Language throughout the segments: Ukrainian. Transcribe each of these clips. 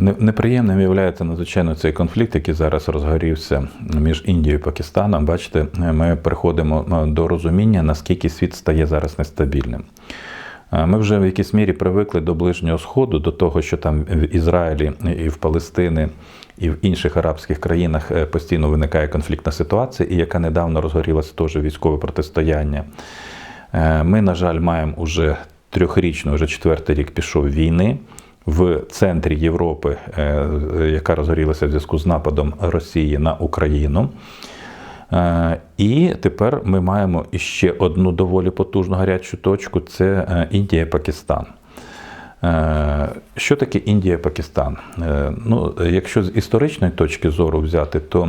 Не- Неприємним є надзвичайно цей конфлікт, який зараз розгорівся між Індією і Пакистаном. Бачите, ми приходимо е, до розуміння, наскільки світ стає зараз нестабільним. Е, Ми вже в якійсь мірі привикли до ближнього сходу, до того, що там в Ізраїлі і в Палестини, і в інших арабських країнах е, постійно виникає конфліктна ситуація, і яка недавно розгорілася теж військове протистояння. Ми, на жаль, маємо уже трьохрічну, вже четвертий рік пішов війни в центрі Європи, е, яка розгорілася в зв'язку з нападом Росії на Україну. Е, І тепер ми маємо іще одну доволі потужну гарячу точку це е, Індія Пакистан. Е, Що таке Індія Пакистан? Е, Ну, якщо з історичної точки зору взяти, то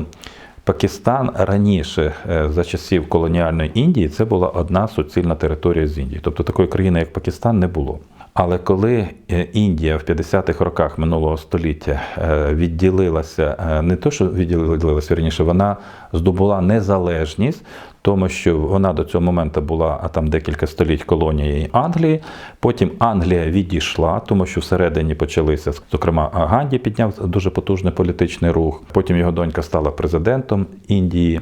Пакистан раніше, е, за часів колоніальної Індії, це була одна суцільна територія з Індії. Тобто такої країни, як Пакистан, не було. Але коли е, Індія в 50-х роках минулого століття е, відділилася, е, не то, що відділилася верніше, вона здобула незалежність, тому що вона до цього моменту була а там декілька століть колонією Англії. Потім Англія відійшла, тому що всередині почалися, зокрема, Ганді підняв дуже потужний політичний рух. Потім його донька стала президентом Індії.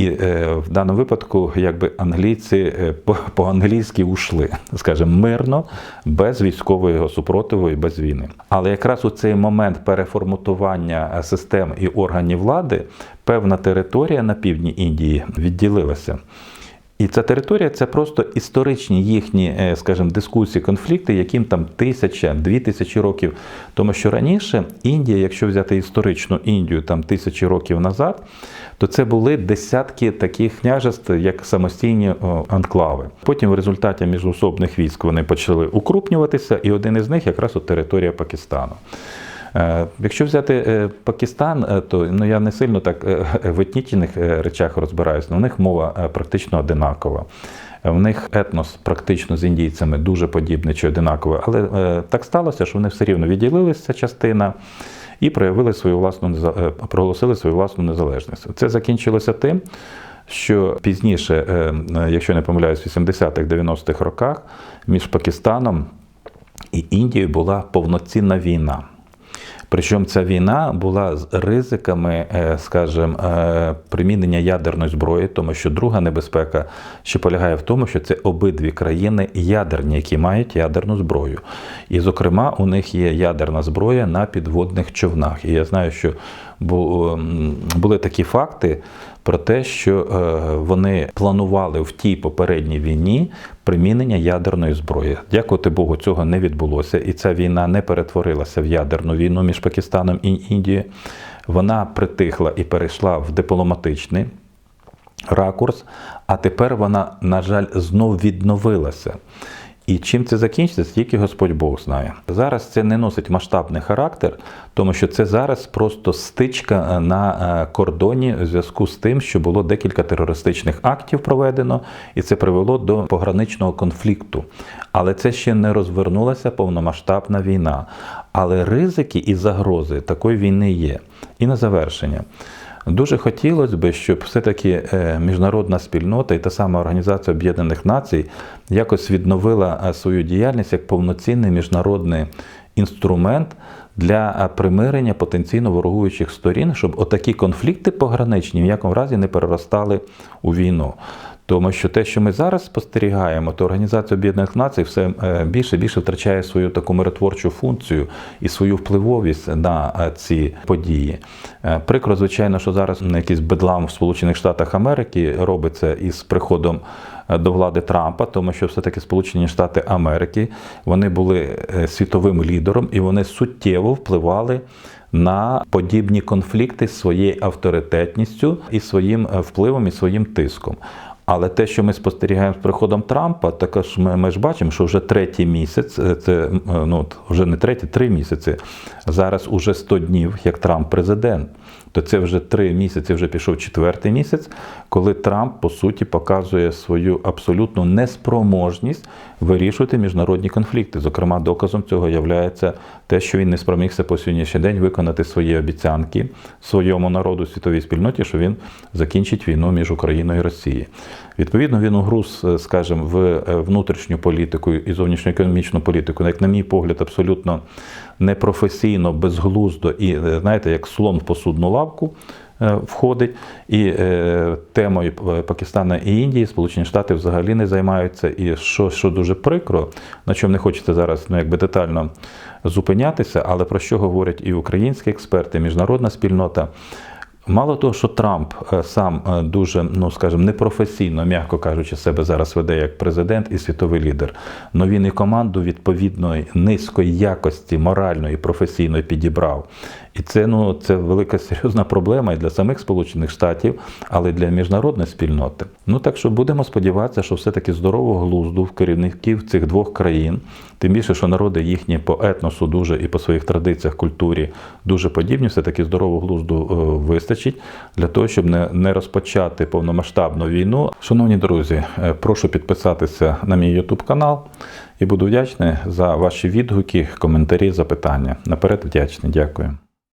І е, в даному випадку, якби англійці е, по- по-англійськи ушли, скажімо, мирно, без військового супротиву і без війни. Але якраз у цей момент переформатування систем і органів влади певна територія на півдні Індії відділилася. І ця територія це просто історичні їхні, е, скажімо, дискусії, конфлікти, яким там тисяча, дві тисячі років. Тому що раніше Індія, якщо взяти історичну Індію там тисячі років назад, то це були десятки таких княжеств, як самостійні анклави. Потім в результаті міжособних військ вони почали укрупнюватися, і один із них якраз от територія Пакистану. Е, Якщо взяти е, Пакистан, е, то ну я не сильно так в етнічних речах розбираюся, але у них мова практично одинакова. В них етнос практично з індійцями дуже подібний чи одинаковий, але так сталося, що вони все рівно відділилися частина і проявили свою власну проголосили свою власну незалежність. Це закінчилося тим, що пізніше, якщо не помиляюсь, в 80-х, 90-х роках між Пакистаном і Індією була повноцінна війна. Причому ця війна була з ризиками, е, скажімо, е, примінення ядерної зброї, тому що друга небезпека ще полягає в тому, що це обидві країни ядерні, які мають ядерну зброю. І, зокрема, у них є ядерна зброя на підводних човнах. І я знаю, що були такі факти про те, що е, вони планували в тій попередній війні примінення ядерної зброї. Дякувати Богу, цього не відбулося, і ця війна не перетворилася в ядерну війну між Пакистаном і Індією. Вона притихла і перейшла в дипломатичний ракурс, а тепер вона, на жаль, знов відновилася. І чим це закінчиться, тільки Господь Бог знає. Зараз це не носить масштабний характер, тому що це зараз просто стичка е, на е, кордоні в зв'язку з тим, що було декілька терористичних актів проведено, і це привело до пограничного конфлікту. Але це ще не розвернулася повномасштабна війна. Але ризики і загрози такої війни є. І на завершення. Дуже хотілося б, щоб все-таки е, міжнародна спільнота і та сама Організація Об'єднаних Націй якось відновила е, свою діяльність як повноцінний міжнародний інструмент для е, примирення потенційно ворогуючих сторін, щоб отакі конфлікти пограничні в якому разі не переростали у війну. Тому що те, що ми зараз спостерігаємо, то Організація Об'єднаних Націй все е, більше і більше втрачає свою таку миротворчу функцію і свою впливовість на е, ці події. Е, Прикро, звичайно, що зараз якийсь бедлам в Сполучених Штатах Америки робиться із приходом до влади Трампа, тому що все-таки Сполучені Штати Америки вони були світовим лідером і вони суттєво впливали на подібні конфлікти своєю авторитетністю і своїм впливом і своїм тиском. Але те, що ми спостерігаємо з приходом Трампа, також ми, ми ж бачимо, що вже третій місяць, е, це е, ну вже не третій, три місяці. Зараз уже 100 днів, як Трамп президент. То це вже три місяці, вже пішов четвертий місяць, коли Трамп по суті показує свою абсолютну неспроможність вирішувати міжнародні конфлікти. Зокрема, доказом цього є те, що він не спромігся по сьогоднішній день виконати свої обіцянки своєму народу, світовій спільноті, що він закінчить війну між Україною і Росією. Відповідно, він угруз, е, скажімо, в е, внутрішню політику і зовнішньоекономічну політику, як на мій погляд, абсолютно непрофесійно, безглуздо і, е, знаєте, як слон в посудну лавку. е, Входить і е, темою е, Пакистану і Індії Сполучені Штати взагалі не займаються. І що, що дуже прикро, на чому не хочеться зараз ну, якби детально зупинятися, але про що говорять і українські експерти, і міжнародна спільнота. Мало того, що Трамп е, сам е, дуже, ну скажімо, непрофесійно, м'яко кажучи, себе зараз веде як президент і світовий лідер. Но він і команду відповідної низької якості, моральної, професійної підібрав. І це ну це велика серйозна проблема і для самих Сполучених Штатів, але й для міжнародної спільноти. Ну так що будемо сподіватися, що все-таки здорового глузду в керівників цих двох країн, тим більше, що народи їхні по етносу дуже і по своїх традиціях, культурі дуже подібні, все-таки здорового глузду е, вистачить для того, щоб не, не розпочати повномасштабну війну. Шановні друзі, е, прошу підписатися на мій YouTube канал і буду вдячний за ваші відгуки, коментарі, запитання. Наперед вдячний. Дякую.